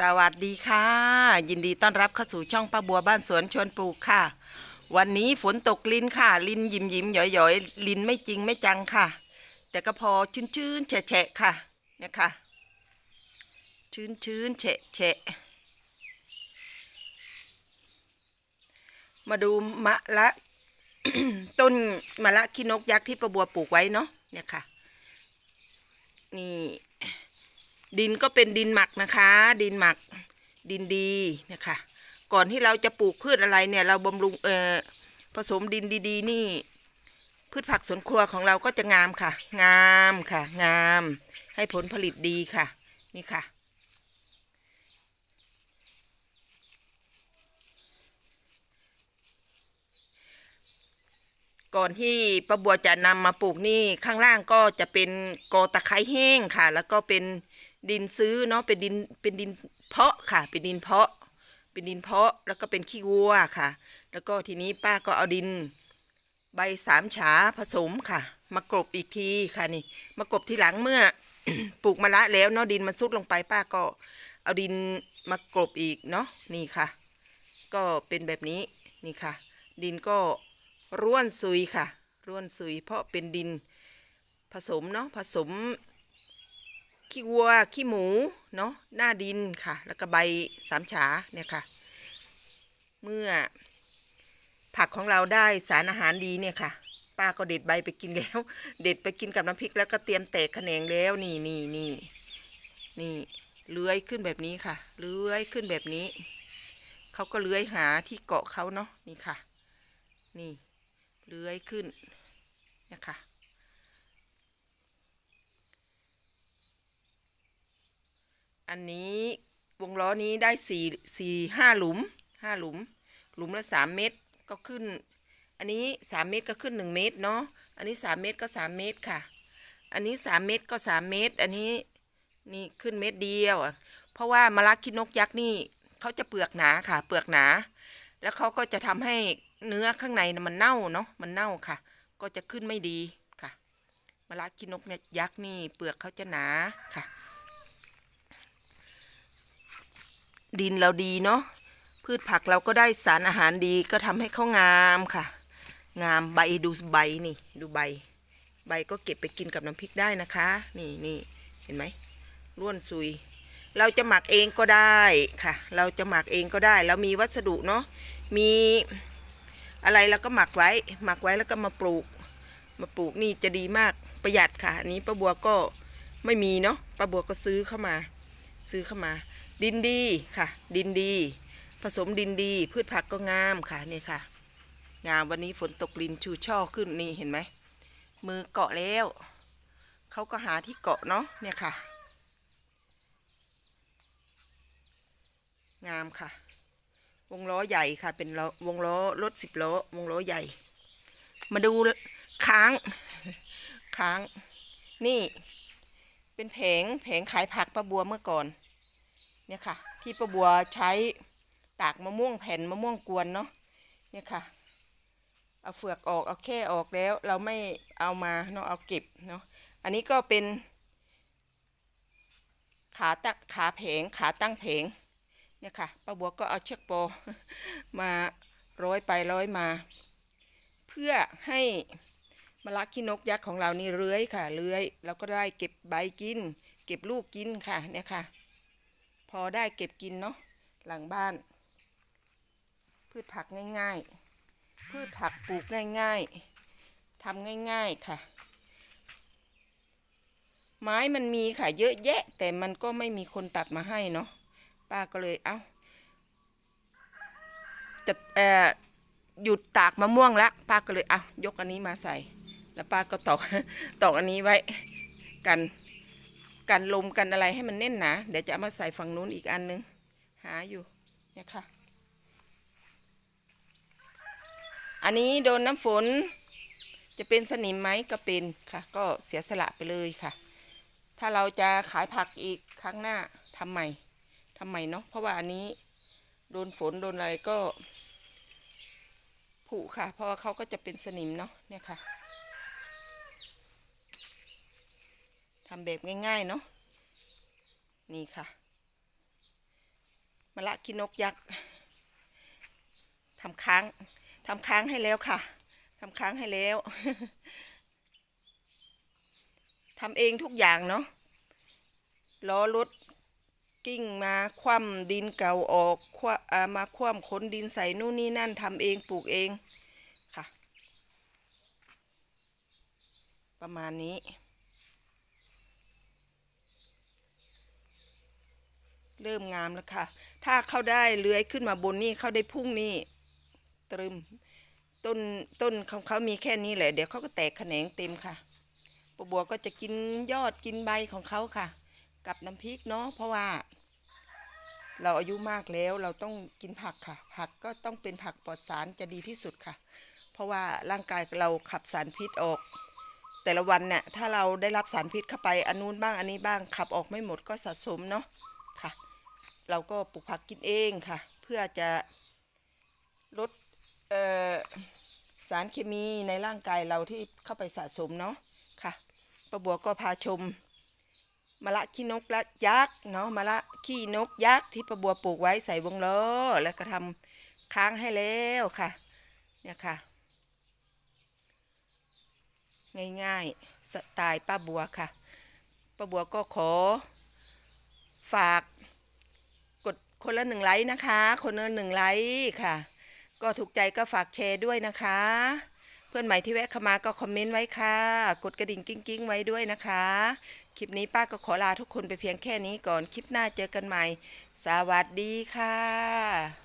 สวัสดีค่ะ ยินดีต้อนรับเข้าสู่ช่องป้าบัวบ้านสวนชวนปลูกค่ะ วันนี้ฝนตกลินค่ะ ลินยิ้มยิ้มหย่อยหย่อยลินไม่จริงไม่จังค่ะ แต่ก็พอชื้นชื้นแฉะแฉะค่ะเนี่ยค่ะชื้นชื้นแฉะแฉะมาดูมะละต้นมะละขี้นกยักษ์ที่ป้าบัวปลูกไว้เนาะเนี่ยค่ะ นี่ ดินก็เป็นดินหมักนะคะ ดินหมักดินดีนะคะ ก่อนที่เราจะปลูกพืชอะไรเนี่ยเราบำรุงเอ่อผสมดินดี ๆ นี่ พืชผักสวนครัวของเราก็จะงามค่ะ งามค่ะ งาม ให้ผลผลิตดีค่ะ นี่ค่ะ ก่อนที่ป้าบัวจะนำมาปลูกนี่ข้างล่างก็จะเป็นกอตะไคร้แห้งค่ะ แล้วก็เป็นดินซื้อเนาะเป็นดินเป็นดินเพาะค่ะ เป็นดินเพาะ เป็นดินเพาะแล้วก็เป็นขี้วัวค่ะ แล้วก็ทีนี้ป้าก็เอาดินใบสามฉาผสมค่ะ มากรบอีกทีค่ะนี่ มากรบทีหลังเมื่อปลูกมะละแล้วเนาะดินมันซุดลงไปป้าก็เอาดินมากรบอีกเนาะนี่ค่ะ ก็เป็นแบบนี้นี่ค่ะ ดินก็ ร่วนซุยค่ะ ร่วนซุย เพราะเป็นดินผสมเนาะผสมขี้วัวขี้หมูเนาะหน้าดินค่ะ แล้วก็ใบสามฉาเนี่ยค่ะ เมื่อผักของเราได้สารอาหารดีเนี่ยค่ะป้าก็เด็ดใบไปกินแล้ว เด็ดไปกินกับน้ำพริกแล้วก็เตรียมแตกแขนงแล้วนี่นี่นี่นี่เลื้อยขึ้นแบบนี้ค่ะ เลื้อยขึ้นแบบนี้ เขาก็เลื้อยหาที่เกาะเขาเนาะนี่ค่ะ นี่ เลื้อยขึ้นนะคะอันนี้วงล้อนี้ได้สี่สี่ห้าหลุมห้าหลุม หลุมละสามเมตรก็ขึ้น อันนี้สามเมตรก็ขึ้นหนึ่งเมตรเนาะอันนี้สามเมตรก็สามเมตรค่ะ อันนี้สามเมตรก็สามเมตร อันนี้นี่ขึ้นเมตรเดียวอะเพราะว่ามะระคิดนกยักษ์นี่เขาจะเปลือกหนาค่ะ เปลือกหนา แล้วเขาก็จะทำให้ เนื้อข้างในนะมันเน่าเนาะมันเน่าค่ะ ก็จะขึ้นไม่ดีค่ะมะระคิดนกเนี่ยยักษ์นี่เปลือกเขาจะหนาค่ะ ดินเราดีเนาะพืชผักเราก็ได้สารอาหารดีก็ทำให้เขางามค่ะ งามใบดูใบนี่ดูใบ ใบก็เก็บไปกินกับน้ำพริกได้นะคะ นี่นี่เห็นไหมร่วนซุย เราจะหมักเองก็ได้ค่ะ เราจะหมักเองก็ได้ เรามีวัสดุเนาะมี อะไรเราก็หมักไว้ หมักไว้แล้วก็มาปลูก มาปลูกนี่จะดีมากประหยัดค่ะอันนี้ป้าบัวก็ไม่มีเนาะป้าบัวก็ซื้อเข้ามา ซื้อเข้ามา ดินดีค่ะ ดินดี ผสมดินดี พืชผักก็งามค่ะนี่ค่ะ งามวันนี้ฝนตกลินชูช่อขึ้นนี่เห็นไหมมือเกาะแล้วเขาก็หาที่เกาะเนาะเนี่ยค่ะ งามค่ะ วงล้อใหญ่ค่ะ เป็นล้อวงล้อรถสิบล้อวงล้อใหญ่ มาดูค้างค้าง นี่ เป็นแผงแผงขายผักป้าบัวเมื่อก่อน เนี่ยค่ะ ที่ป้าบัวใช้ตากมะม่วงแผ่นมะม่วงกวนเนาะเนี่ยค่ะ เอาเฟือกออกเอาแค่ออกแล้ว เราไม่เอามาเนาะเอาเก็บเนาะอันนี้ก็เป็น ขาตักขาแผงขาตั้งแผง เนี่ยค่ะป้าบัวก็เอาเชือกโปมาร้อยไปร้อยมา เพื่อให้มะละขี้นกยักษ์ของเรานี่เลื้อยค่ะเลื้อยเราก็ได้เก็บใบกิน เก็บลูกกินค่ะเนี่ยค่ะ พอได้เก็บกินเนาะหลังบ้าน พืชผักง่ายๆ พืชผักปลูกง่ายๆทำง่ายๆค่ะ ไม้มันมีค่ะเยอะแยะแต่มันก็ไม่มีคนตัดมาให้เนาะ ป้าก็เลยเอา้าจะเอ่อหยุดตากมะม่วงละป้าก็เลยเอ้ายกอันนี้มาใส่ แล้วป้าก็ตอกตอกอันนี้ไว้กันกันลมกันอะไรให้มันแน่นหนาเดี๋ยวจะเอามาใส่ฝั่งนู้นอีกอันนึง หาอยู่เนี่ยค่ะ อันนี้โดนน้ำฝน จะเป็นสนิมไหมก็เป็นค่ะ ก็เสียสละไปเลยค่ะ ถ้าเราจะขายผักอีกครั้งหน้าทำใหม่ ทำใหม่เนาะเพราะว่าอันนี้โดนฝนโดนอะไรก็ผุค่ะ เพราะว่าเขาก็จะเป็นสนิมเนาะเนี่ยค่ะทำแบบง่ายๆเนาะนี่ค่ะมะละกินนกยักษ์ทำค้างทำค้างให้แล้วค่ะทำค้างให้แล้วทำเองทุกอย่างเนาะล้อรถ กิ้งมาคว่ำดินเก่าออกคว่ำอ่ามาคว่ำขนดินใส่นู่นนี่นั่นทำเองปลูกเองค่ะ ประมาณนี้ เริ่มงามแล้วค่ะ ถ้าเข้าได้เลื้อยขึ้นมาบนนี่เข้าได้พุ่งนี่ตรึมต้นต้นของเขามีแค่นี้แหละ เดี๋ยวเขาก็แตกแขนงเต็มค่ะปะบัวก็จะกินยอดกินใบของเขาค่ะ กับน้ำพริกเนาะเพราะว่า เราอายุมากแล้วเราต้องกินผักค่ะ ผักก็ต้องเป็นผักปลอดสารจะดีที่สุดค่ะ เพราะว่าร่างกายเราขับสารพิษออก แต่ละวันเนี่ยถ้าเราได้รับสารพิษเข้าไปอันนู้นบ้างอันนี้บ้างขับออกไม่หมดก็สะสมเนาะค่ะ เราก็ปลูกผักกินเองค่ะ เพื่อจะลดสารเคมีในร่างกายเราที่เข้าไปสะสมเนาะค่ะป้าบัวก็พาชม มะละขี้นกละยักษ์เนาะมะละขี้นกยักษ์ที่ป้าบัวปลูกไว้ใส่วงล้อแล้วก็ทำค้างให้แล้วค่ะ เนี่ยค่ะ ง่ายๆสไตล์ป้าบัวค่ะป้าบัวก็ขอ ฝากกดคนละหนึ่งไลค์นะคะ คนละหนึ่งไลค์ค่ะ ก็ถูกใจก็ฝากแชร์ด้วยนะคะ พื่อนใหม่ที่แวะเข้ามาก็คอมเมนต์ไว้ค่ะ กดกระดิ่งกิ้งกิ้งๆไว้ด้วยนะคะ คลิปนี้ป้าก็ขอลาทุกคนไปเพียงแค่นี้ก่อน คลิปหน้าเจอกันใหม่ สวัสดีค่ะ